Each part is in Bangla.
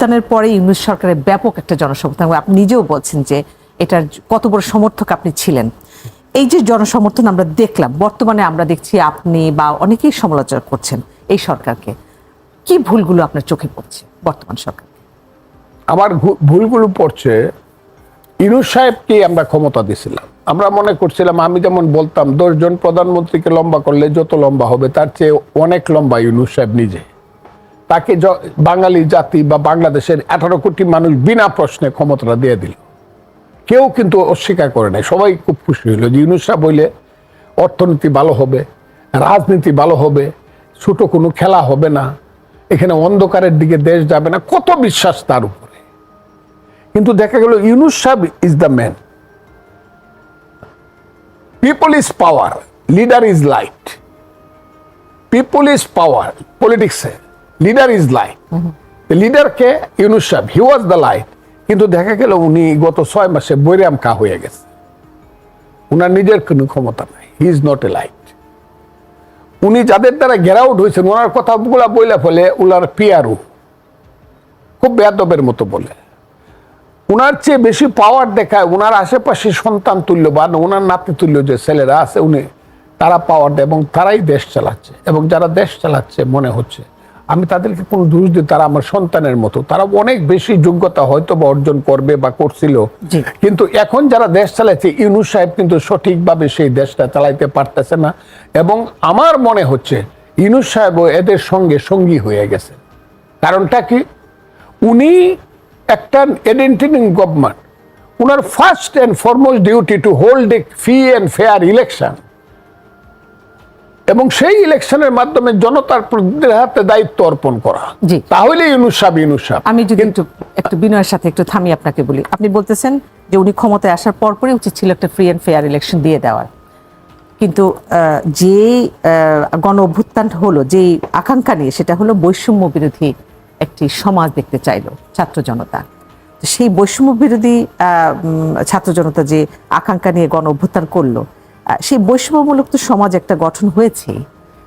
গণঅভ্যুত্থানের পরে ইউনুস সরকারের ব্যাপক একটা জনসমর্থন আপনি নিজেও বলছেন যে এটার কত বড় সমর্থক আপনি ছিলেন। এই যে জনসমর্থন আমরা দেখলাম, বর্তমানে আমরা দেখছি আপনি বা অনেকেই সমালোচনা করছেন এই সরকারকে। কি ভুলগুলো আপনার চোখে পড়ছে বর্তমান সরকার? আমার ভুলগুলো পড়ছে ইনুস সাহেবকে আমরা ক্ষমতা দিছিলাম আমরা মনে করছিলাম, আমি যেমন বলতাম, দশজন প্রধানমন্ত্রীকে লম্বা করলে যত লম্বা হবে, তার চেয়ে অনেক লম্বা ইউনুস সাহেব নিজে। তাকে বাঙালি জাতি বা বাংলাদেশের আঠারো কোটি মানুষ বিনা প্রশ্নে ক্ষমতাটা দিয়ে দিল। কেউ কিন্তু অস্বীকার করে নাই। সবাই খুব খুশি হইল যে ইউনুস বললে অর্থনীতি ভালো হবে, রাজনীতি ভালো হবে, ছোট কোনো খেলা হবে না, এখানে অন্ধকারের দিকে দেশ যাবে না। কত বিশ্বাস তার উপরে। কিন্তু দেখা গেল ইউনুস সাহেব is the man people is power leader is light people is power পলিটিক্সে লিডার ইজ লাইট লিডারকে ইউনুস সাহেব হি ওয়াজ দ্য লাইট কিন্তু দেখা গেল উনি গত ছয় মাসে বৈরাম কা হয়ে গেছে। উনার নিজের কোনো ক্ষমতা নাই। He is not a light উনি যাদের দ্বারা গেরাউট হয়েছেন, ওনার কথাগুলা বইলে ফলে উনার পিয়ারু। খুব বেয়াদবের মতো বলে। উনার চেয়ে বেশি পাওয়ার দেখায় উনার আশেপাশে সন্তান তুল্য বা ওনার নাতি তুল্য যে ছেলেরা আছে, উনি তারা পাওয়ার দেয় এবং তারাই দেশ চালাচ্ছে এবং যারা দেশ চালাচ্ছে মনে হচ্ছে। আমি তাদেরকে কোনো দোষ দিই তারা আমার সন্তানের মতো। তারা অনেক বেশি যোগ্যতা হয়তো বা অর্জন করবে বা করছিল। কিন্তু এখন যারা দেশ চালাচ্ছে ইউনুস সাহেব কিন্তু সঠিকভাবে সেই দেশটা চালাইতে পারতেছে না। এবং আমার মনে হচ্ছে ইউনুস সাহেবও এদের সঙ্গে সঙ্গী হয়ে গেছে। কারণটা কি? উনি একটা আইডেন্টিটি গভর্নমেন্ট উনার first and foremost duty to hold a free and fair election এবং সেই ইলেকশনের মাধ্যমে জনতার প্রতিনিধিদের হাতে দায়িত্ব অর্পণ করা। জি। তাহলে ইউনুস সাহেব ইউনুস সাহেব। আমি যদি একটু একটু বিনয়ের সাথে একটু থামি আপনাকে বলি। আপনি বলতেছেন যে উনি ক্ষমতায় আসার পরপরই উচিত ছিল একটা ফ্রি অ্যান্ড ফেয়ার ইলেকশন দিয়ে দেওয়ার। কিন্তু যে গণ অভ্যুত্থান হলো যে আকাঙ্ক্ষা নিয়ে সেটা হলো বৈষম্য বিরোধী একটি সমাজ দেখতে চাইলো ছাত্র জনতা। সেই বৈষম্য বিরোধী ছাত্র জনতা যে আকাঙ্ক্ষা নিয়ে গণ অভ্যুত্থান করল সেই বৈষম্যমূলক তো সমাজ একটা গঠন হয়েছে।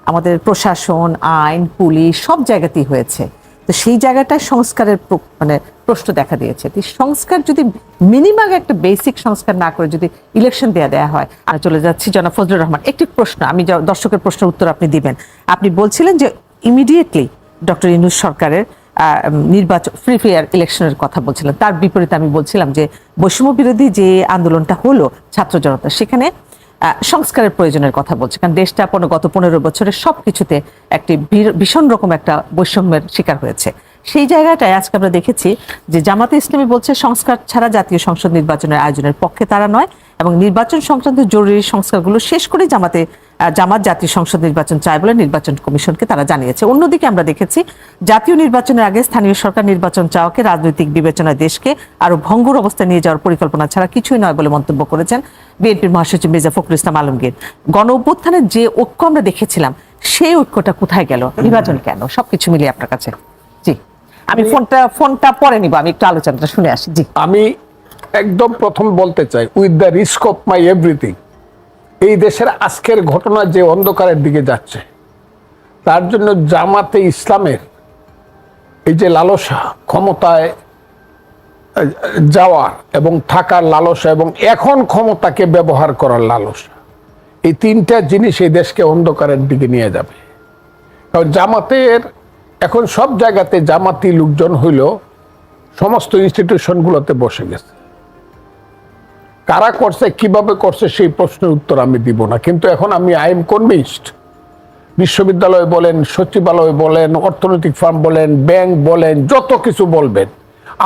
আমাদের প্রশাসন, আইন, পুলিশ সব জায়গাতেই হয়েছে। তো সেই জায়গাটায় সংস্কারের মানে প্রশ্ন দেখা দিয়েছে। তো সংস্কার যদি মিনিমাম একটা বেসিক সংস্কার না করে যদি ইলেকশন দেয়া দেয়া হয় আর চলে যাচ্ছি জনাব ফজলুর রহমান। একটি প্রশ্ন, আমি দর্শকের প্রশ্নের উত্তর আপনি দিবেন। আপনি বলছিলেন যে ইমিডিয়েটলি ডক্টর ইনুস সরকারের নির্বাচন ফ্রি ফেয়ার ইলেকশনের কথা বলছিলেন। তার বিপরীতে আমি বলছিলাম যে বৈষম্য বিরোধী যে আন্দোলনটা হলো ছাত্র জনতা, সেখানে সংস্কারের প্রয়োজনের কথা বলছে। কারণ দেশটা পনেরো, গত পনেরো বছরের সব কিছুতে একটি ভীষণ রকম একটা বৈষম্যের শিকার হয়েছে। সেই জায়গাটায় আজকে আমরা দেখেছি যে জামাতে ইসলামী বলছে, সংস্কার ছাড়া জাতীয় সংসদ নির্বাচনের আয়োজনের পক্ষে তারা নয় এবং নির্বাচন সংক্রান্ত জরুরি সংস্কারগুলো শেষ করে জামাতে জামাত জাতীয় সংসদ নির্বাচন চায় বলে নির্বাচন কমিশনকে তারা জানিয়েছে। অন্যদিকে আমরা দেখেছি জাতীয় নির্বাচনের আগে স্থানীয় সরকার নির্বাচন চাওয়াকে রাজনৈতিক বিবেচনায় দেশকে আরও ভঙ্গুর অবস্থায় নিয়ে যাওয়ার পরিকল্পনা ছাড়া কিছুই নয় বলে মন্তব্য করেছেন বিএনপির মহাসচিব মির্জা ফখরুল ইসলাম আলমগীর। গণ অভ্যুত্থানের যে ঐক্য আমরা দেখেছিলাম সেই ঐক্যটা কোথায় গেল? নির্বাচন কেন? সবকিছু মিলিয়ে আপনার কাছে। জি। আমি ফোনটা ফোনটা পরে নিব আমি একটু আলোচনাটা শুনে আসি। জি। আমি একদম প্রথম বলতে চাই with the risk of my everything এই দেশের আজকের ঘটনা যে অন্ধকারের দিকে যাচ্ছে, তার জন্য জামাতে ইসলামের এই যে লালসা ক্ষমতায় যাওয়ার এবং থাকার লালসা এবং এখন ক্ষমতাকে ব্যবহার করার লালসা, এই তিনটা জিনিস এই দেশকে অন্ধকারের দিকে নিয়ে যাবে। কারণ জামাতের এখন সব জায়গাতে জামাতি লোকজন হইল সমস্ত ইনস্টিটিউশনগুলোতে বসে গেছে। কারা করছে, কীভাবে করছে, সেই প্রশ্নের উত্তর আমি দিব না। কিন্তু এখন আমি আই এম কনভিনসড বিশ্ববিদ্যালয় বলেন, সচিবালয় বলেন, অর্থনৈতিক ফার্ম বলেন, ব্যাংক বলেন, যত কিছু বলবেন,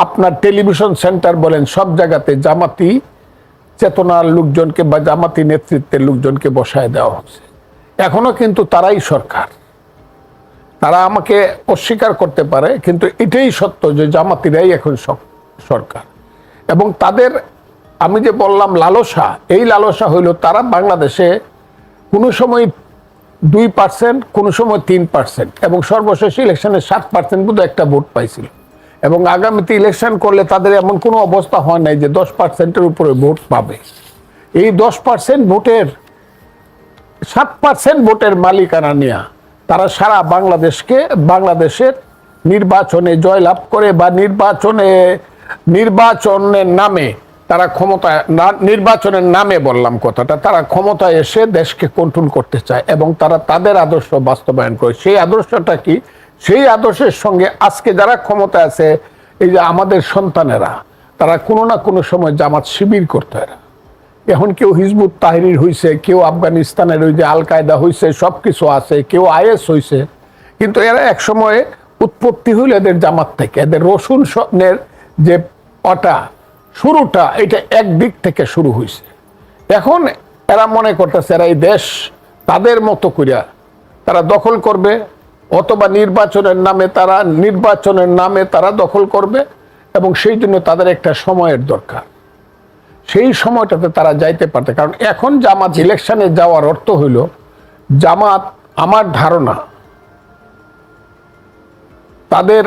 আপনার টেলিভিশন সেন্টার বলেন, সব জায়গাতে জামাতি চেতনার লোকজনকে বা জামাতি নেতৃত্বের লোকজনকে বসায় দেওয়া হচ্ছে। এখনও কিন্তু তারাই সরকার। তারা আমাকে অস্বীকার করতে পারে, কিন্তু এটাই সত্য যে জামাতিরাই এখন সরকার। এবং তাদের আমি যে বললাম লালসা, এই লালসা হইল তারা বাংলাদেশে কোনো সময় দুই পার্সেন্ট কোনো সময় তিন পার্সেন্ট এবং সর্বশেষ ইলেকশনে সাত পার্সেন্ট বোধ একটা ভোট পাইছিল। এবং আগামীতে ইলেকশন করলে তাদের এমন কোনো অবস্থা হয় নাই যে দশ পার্সেন্টের উপরে ভোট পাবে। এই দশ পার্সেন্ট ভোটের, সাত পার্সেন্ট ভোটের মালিকানা নেয়া তারা সারা বাংলাদেশকে, বাংলাদেশের নির্বাচনে জয়লাভ করে বা নির্বাচনে, নির্বাচনের নামে তারা ক্ষমতায় না- নির্বাচনের নামে বললাম কথাটা, তারা ক্ষমতায় এসে দেশকে কন্ট্রোল করতে চায় এবং তারা তাদের আদর্শ বাস্তবায়ন করে। সেই আদর্শটা কি? সেই আদর্শের সঙ্গে আজকে যারা ক্ষমতায় আছে, এই যে আমাদের সন্তানেরা, তারা কোনো না কোনো সময় জামাত শিবির করতে এরা এখন কেউ হিজবুত তাহরির হইছে, কেউ আফগানিস্তানের ওই যে আল কায়দা হইছে সব কিছু আছে, কেউ আইএস হইছে, কিন্তু এরা এক সময়ে উৎপত্তি হইল এদের জামাত থেকে। এদের রসুন স্বপ্নের যে অটা শুরুটা এটা এক দিক থেকে শুরু হয়েছে এখন এরা মনে করতেছে, এরা এই দেশ তাদের মতো করিয়া তারা দখল করবে, অথবা নির্বাচনের নামে তারা, নির্বাচনের নামে তারা দখল করবে, এবং সেই জন্য তাদের একটা সময়ের দরকার। সেই সময়টাতে তারা যাইতে পারতে, কারণ এখন জামাত ইলেকশনে যাওয়ার অর্থ হইল, জামাত আমার ধারণা, তাদের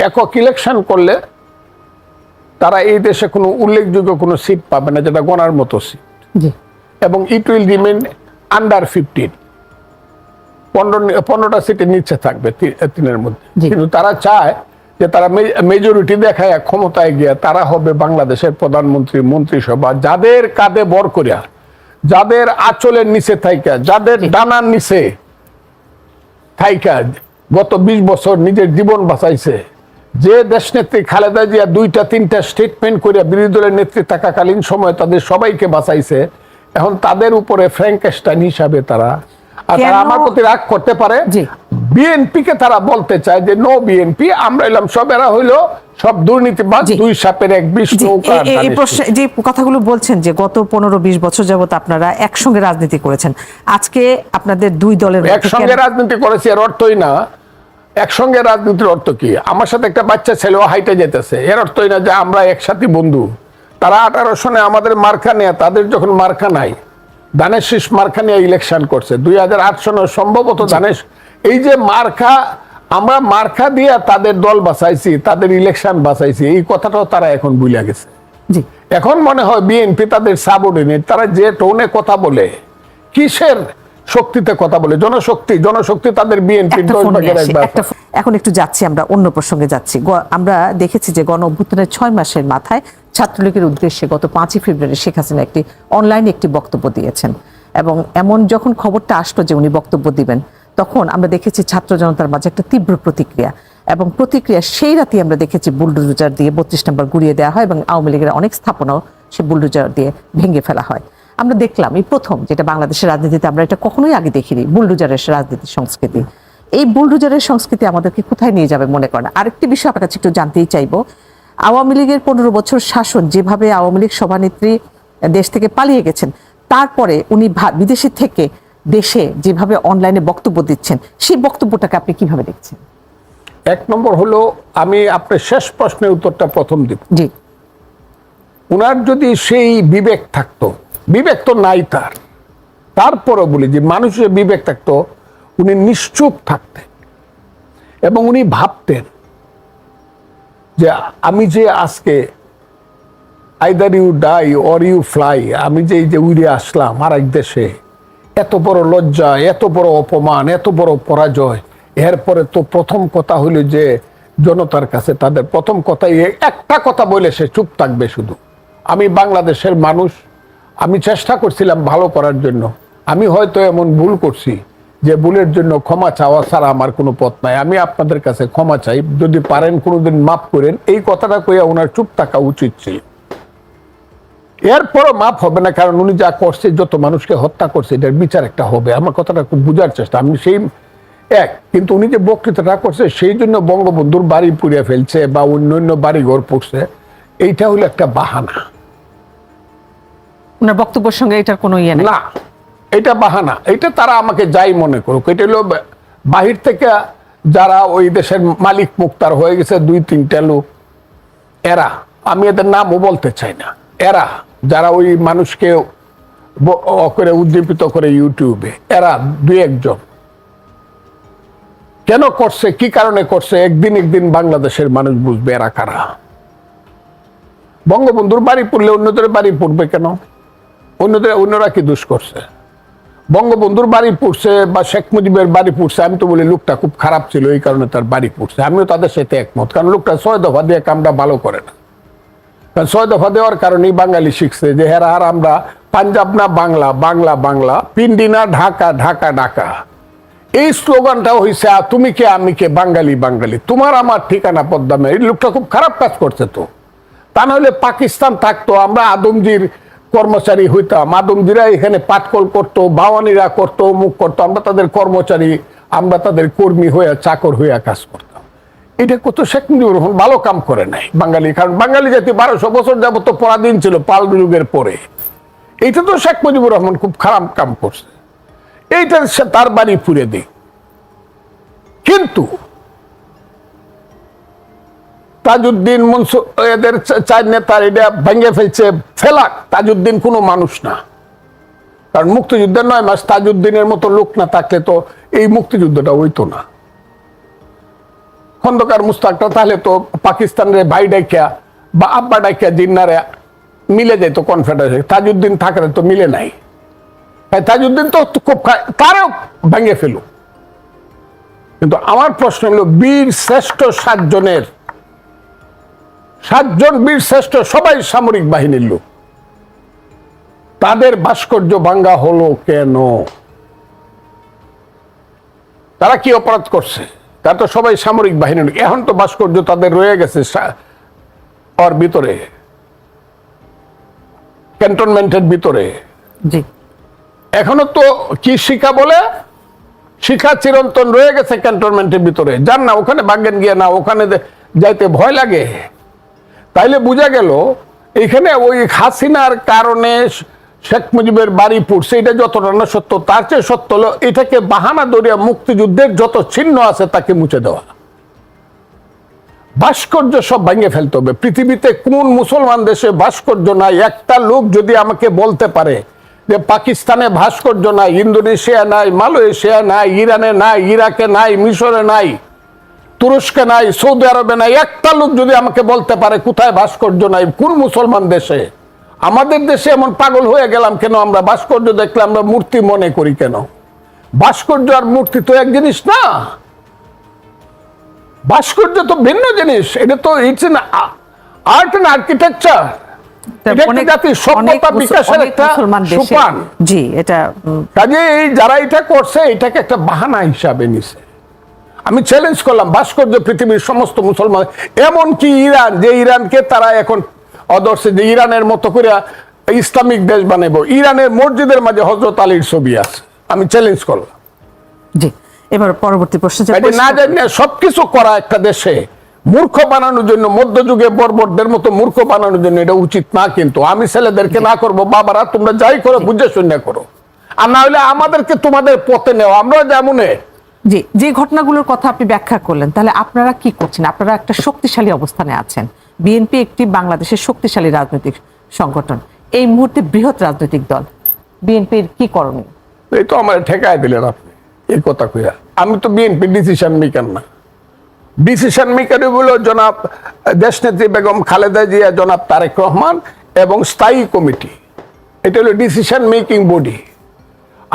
একক ইলেকশন করলে তারা এই দেশে কোনো উল্লেখযোগ্য কোনো সিট পাবে না যেটা গণার মতো সিট এবং it will remain under fifteen পনেরো পনেরোটা সিটের নিচে থাকবে তিনের মধ্যে। কিন্তু তারা চায় যে তারা মেজরিটি দেখায় ক্ষমতায় গিয়া তারা হবে বাংলাদেশের প্রধানমন্ত্রী মন্ত্রিসভা যাদের কাঁধে বর করিয়া যাদের আঁচলের নিচে থাইকা যাদের ডানার নিচে থাইকা গত বিশ বছর নিজের জীবন বাঁচাইছে যে দেশনেত্রী খালেদা জিয়া দুইটা তিনটা স্টেটমেন্ট করিয়া বিরোধী দলের নেত্রী থাকাকালীন সময় তাদের সবাইকে বাঁচাইছে এখন তাদের উপরে ফ্র্যাঙ্কেস্টাইন হিসাবে তারা আর তারা আমার প্রতি রাগ করতে পারে? বিএনপি কে তারা বলতে চায় যে নো বিএনপি আমরা এলাম সব এরা হইল সব দুর্নীতিবাদ। দুই সাপের এক বিষ নৌকা এই- এই- এই প্রশ্নে যে কথাগুলো বলছেন যে গত পনেরো বিশ বছর যাবত আপনারা একসঙ্গে রাজনীতি করেছেন আজকে আপনাদের দুই দলের একসঙ্গে রাজনীতি করেছি এর অর্থই না। একসঙ্গে রাজনীতির অর্থ কি? আমার সাথে একটা বাচ্চা ছেলেও হাইটে যেতেছে। এর অর্থই না যে আমরা একসাথে বন্ধু। তারা আঠারো সনে আমাদের মার্কা নেয়া তাদের যখন মার্কা নাই দানেশ শীষ মার্কা নিয়ে ইলেকশন করছে। দুই হাজার আট সনে সম্ভবত দানেশ এই যে মার্কা আমরা মার্কা দিয়ে তাদের দল বাঁচাইছি তাদের ইলেকশন বাঁচাইছি এই কথাটাও তারা এখন বুঝে গেছে। এখন মনে হয় বিএনপি তাদের সাবঅর্ডিনেট তারা যে টোনে কথা বলে কিসের শক্তিতে কথা বলে জনশক্তি জনশক্তি তাদের ফোন- এখন একটু যাচ্ছি আমরা অন্য প্রসঙ্গে যাচ্ছি। আমরা দেখেছি যে গণ অভ্যুত্থানের ছয় মাসের মাথায় ছাত্রলীগের উদ্দেশ্যে গত পাঁচই ফেব্রুয়ারি শেখ হাসিনা একটি অনলাইনে একটি বক্তব্য দিয়েছেন। এবং এমন যখন খবরটা আসলো যে উনি বক্তব্য দিবেন তখন আমরা দেখেছি ছাত্র জনতার মাঝে একটা তীব্র প্রতিক্রিয়া। এবং প্রতিক্রিয়া সেই রাতে আমরা দেখেছি বুলডোজার দিয়ে বত্রিশ নম্বর গুড়িয়ে দেওয়া হয় এবং আওয়ামী লীগের অনেক স্থাপনাও সে বুলডোজার দিয়ে ভেঙে ফেলা হয়। আমরা দেখলাম এই প্রথম যেটা বাংলাদেশের রাজনীতিতে আমরা এটা কখনোই আগে দেখিনি বুলডোজারের রাজনীতি সংস্কৃতি। এই বুলডুজারের সংস্কৃতি আমাদেরকে কোথায় নিয়ে যাবে মনে করেন? আরেকটি বিষয় আপনার কাছে একটু জানতেই চাইব। আওয়ামী লীগের পনেরো বছর শাসন যেভাবে আওয়ামী লীগ সভানেত্রী দেশ থেকে পালিয়ে গেছেন তারপরে উনি বিদেশে থেকে দেশে যেভাবে অনলাইনে বক্তব্য দিচ্ছেন সেই বক্তব্যটাকে আপনি কীভাবে দেখছেন? এক নম্বর হলো আমি আপনার শেষ প্রশ্নের উত্তরটা প্রথম দিব। জি। ওনার যদি সেই বিবেক থাকতো বিবেক তো নাই তার। তারপরও বলি যে মানুষের বিবেক থাকতো, উনি নিশ্চুপ থাকতেন এবং উনি ভাবতেন যে আমি যে আজকে either you die or you fly আমি যে এই যে উড়ে আসলাম আর এক দেশে, এত বড় লজ্জা, এত বড় অপমান, এত বড় পরাজয়। এরপরে তো প্রথম কথা হইল যে জনতার কাছে তাদের প্রথম কথাই এ- একটা কথা বলে সে চুপ থাকবে শুধু। আমি বাংলাদেশের মানুষ আমি চেষ্টা করছিলাম ভালো করার জন্য। আমি হয়তো এমন ভুল করছি যে ভুলের জন্য ক্ষমা চাওয়া ছাড়া আমার কোনো পথ নাই। আমি আপনাদের কাছে ক্ষমা চাই। যদি পারেন কোনোদিন মাফ করেন। এই কথাটা কইয়া ওনার চুপ থাকা উচিত ছিল। এরপরও মাফ হবে না, কারণ উনি যা করছে, যত মানুষকে হত্যা করছে, এটার বিচার একটা হবে। আমার কথাটা খুব বোঝার চেষ্টা। আমি সেই এক, কিন্তু উনি যে বক্তৃতাটা করছে, সেই জন্য বঙ্গবন্ধুর বাড়ি পুড়িয়ে ফেলছে বা অন্য অন্য বাড়ি ঘর পড়ছে, এইটা হলো একটা বাহানা। ওনার বক্তব্যের সঙ্গে এটার কোনো ইয়ে না, এটা বাহানা। এটা তারা আমাকে যাই মনে করুক। এটা হলো বাহির থেকে যারা ওই দেশের মালিক মুক্তার হয়ে গেছে, দুই তিনটা লোক। এরা, আমি এদের নামও বলতে চাই না। এরা, যারা ওই মানুষকে করে উদ্দীপিত করে ইউটিউবে এরা দুই একজন। কেন করছে, কি কারণে করছে, একদিন একদিন বাংলাদেশের মানুষ বুঝবে এরা কারা। বঙ্গবন্ধুর বাড়ি পড়লে অন্যদের বাড়ি পড়বে কেন? অন্যদের অন্যরা কি দোষ করছে? বঙ্গবন্ধুর বাড়ি পড়ছে বা শেখ মুজিবের বাড়ি পড়ছে আমি তো বলি লোকটা খুব খারাপ ছিল এই কারণে তার বাড়ি পড়ছে। আমিও তাদের সাথে একমত কারণ লোকটা ছয় দফা দিয়ে কামটা ভালো করে না। কারণ ছয় দফা দেওয়ার কারণেই বাঙালি শিখছে যে হেরা আর আমরা পাঞ্জাব না বাংলা বাংলা বাংলা পিন্ডি না ঢাকা ঢাকা ঢাকা। এই স্লোগানটা হয়েছে "আ, তুমি কে আমি কে বাঙালি বাঙালি। তোমার আমার ঠিকানা পদ্মামে এই লোকটা খুব খারাপ কাজ করছে তো। তা নাহলে পাকিস্তান থাকতো আমরা আদমজির কর্মচারী হইতাম আদমজিরা এখানে পাটকল করতো, বাওয়ানিরা করতো মুখ করতো, আমরা তাদের কর্মচারী, আমরা তাদের কর্মী হইয়া, চাকর হইয়া কাজ করতাম। এটা কত শেখ মুজিবুর রহমান ভালো কাম করে নাই বাঙালি, কারণ বাঙালি জাতি বারোশো বছর যাবত পরাধীন ছিল পাল যুগের পরে। এইটা তো শেখ মুজিবুর রহমান খুব খারাপ কাম করছে। এইটা সে তার বাড়ি ফুরে দিই কিন্তু তাজউদ্দিন মনসুর এদের চার নেতার এটা ভেঙে ফেলছে ফেলাক। তাজউদ্দিন কোনো মানুষ না। কারণ মুক্তিযুদ্ধের নয় মাস তাজউদ্দিনের মতো লোক না থাকলে তো এই মুক্তিযুদ্ধটা হইতো না। খন্দকার মুস্তাকটা তাহলে তো পাকিস্তানের ভাই ডাইকা বা আব্বা ডাইকা জিন্নারে মিলে যেত কনফেডারেশন তাজউদ্দিন থাকলে তো মিলে নাই। তাই তাজউদ্দিন তো খুব তারও ভেঙে ফেলুক। কিন্তু আমার প্রশ্ন হলো, বীর শ্রেষ্ঠ সাতজনের সাতজন বীর শ্রেষ্ঠ সবাই সামরিক বাহিনীর লোক। তাদের ভাস্কর্য ভাঙ্গা হলো কেন? তারা কি অপরাধ করছে? তারা তো সবাই সামরিক বাহিনীর লোক। এখন তো ভাস্কর্য তাদের রয়ে গেছে ওর ভিতরে। ক্যান্টনমেন্টের ভিতরে। জি। এখনও তো কি শিখা বলে? শিখা চিরন্তন রয়ে গেছে ক্যান্টনমেন্টের ভিতরে। যান না ওখানে বাগেন গিয়ে না ওখানে যাইতে ভয় লাগে। তাইলে বোঝা গেল, এখানে ওই হাসিনার কারণে শেখ মুজিবের বাড়ি পড়ছে, এটা যতটা না সত্য, তার চেয়ে সত্য হলো এটাকে বাহানা দরিয়া মুক্তিযুদ্ধের যত চিহ্ন আছে তাকে মুছে দেওয়া। ভাস্কর্য সব ভেঙে ফেলতে হবে। পৃথিবীতে কোন মুসলমান দেশে ভাস্কর্য নাই? একটা লোক যদি আমাকে বলতে পারে যে পাকিস্তানে ভাস্কর্য নাই ইন্দোনেশিয়া নাই মালয়েশিয়া নাই, ইরানে নাই, ইরাকে নাই, মিশরে নাই তুরস্কে নাই সৌদি আরবে নাই একটা লোক যদি আমাকে বলতে পারে কোথায় ভাস্কর্য নাই কোন মুসলমান দেশে? আমাদের দেশে এমন পাগল হয়ে গেলাম কেন? আমরা ভাস্কর্য দেখলে আমরা মূর্তি মনে করি কেন? ভাস্কর্য আর মূর্তি তো এক জিনিস না। ভাস্কর্য তো ভিন্ন জিনিস। এটা তো it's an art and architecture যারা এটা করছে এটাকে একটা বাহানা হিসাবে নিছে। আমি চ্যালেঞ্জ করলাম ভাস্কর্য পৃথিবীর সমস্ত মুসলমান এমনকি ইরান যে ইরানকে তারা এখন অদর্শে যে ইরানের মতো করে ইসলামিক দেশ বানাবো ইরানের মসজিদের মাঝে হজরত আলীর ছবি আছে। আমি চ্যালেঞ্জ করলাম। জি এবার পরবর্তী প্রশ্ন না জানিয়ে সবকিছু করা একটা দেশে মূর্খ বানানোর জন্য মধ্যযুগে বর্বরদের মতো মূর্খ বানানোর জন্য এটা উচিত না কিন্তু। আমি ছেলেদেরকে না করব বাবারা তোমরা যাই করো বুঝে শুনে করো। আর না হলে আমাদেরকে তোমাদের পথে নেও। আমরা যেমন জি, যে ঘটনাগুলোর কথা আপনি ব্যাখ্যা করলেন, তাহলে আপনারা কি করছেন? আপনারা একটা শক্তিশালী অবস্থানে আছেন। বিএনপি একটি বাংলাদেশের শক্তিশালী রাজনৈতিক সংগঠন। এই মুহূর্তে বৃহৎ রাজনৈতিক দল। বিএনপির কি করণীয়? এই তো আমার ঠেকায় দিলেন আপনি। এই কথা কইয়া। আমি তো বিএনপি ডিসিশন মেকার না। ডিসিশন মেকার হলো জনাব দেশনেত্রী বেগম খালেদা জিয়া, জনাব তারেক রহমান এবং স্থায়ী কমিটি। এটা হলো ডিসিশন মেকিং বডি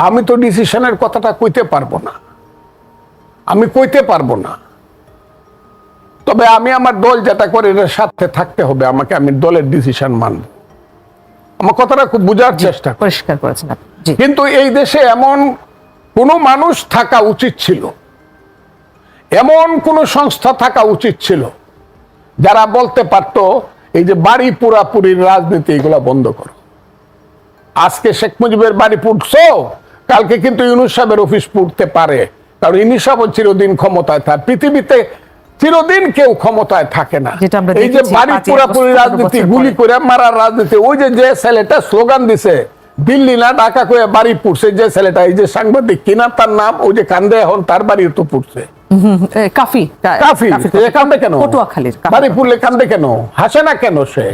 আমি তো ডিসিশনের কথাটা কইতে পারব না। আমি কইতে পারব না। তবে আমি আমার দল যেটা করে এটার সাথে থাকতে হবে। আমাকে আমি দলের ডিসিশন মানব। আমার কথাটা খুব বোঝার চেষ্টা। পরিষ্কার করেছেন কিন্তু এই দেশে এমন কোনো মানুষ থাকা উচিত ছিল। এমন কোন সংস্থা থাকা উচিত ছিল যারা বলতে পারতো এই যে বাড়ি পুরাপুরির রাজনীতি এগুলা বন্ধ করো। আজকে শেখ মুজিবের বাড়ি পুড়ছো কালকে কিন্তু ইউনুস সাহেবের অফিস পুড়তে পারে। কারণ ইউনুস সাহেব চিরদিন ক্ষমতায় থাকে পৃথিবীতে চিরদিন কেউ ক্ষমতায় থাকে না। এই যে বাড়ি পুরাপুরি রাজনীতি গুলি করে মারার রাজনীতি ওই যে যে ছেলেটা স্লোগান দিছে দিল্লি না ঢাকা করে বাড়ি পুড়ছে যে ছেলেটা এই যে সাংবাদিক কিনা তার নাম ওই যে কান্দে এখন তার বাড়ি তো পুড়ছে। কাফি কাফি কান্দে কেন? পটুয়াখালীর। বাড়ি পুড়লে কান্দে কেন? হাসে না কেন সে?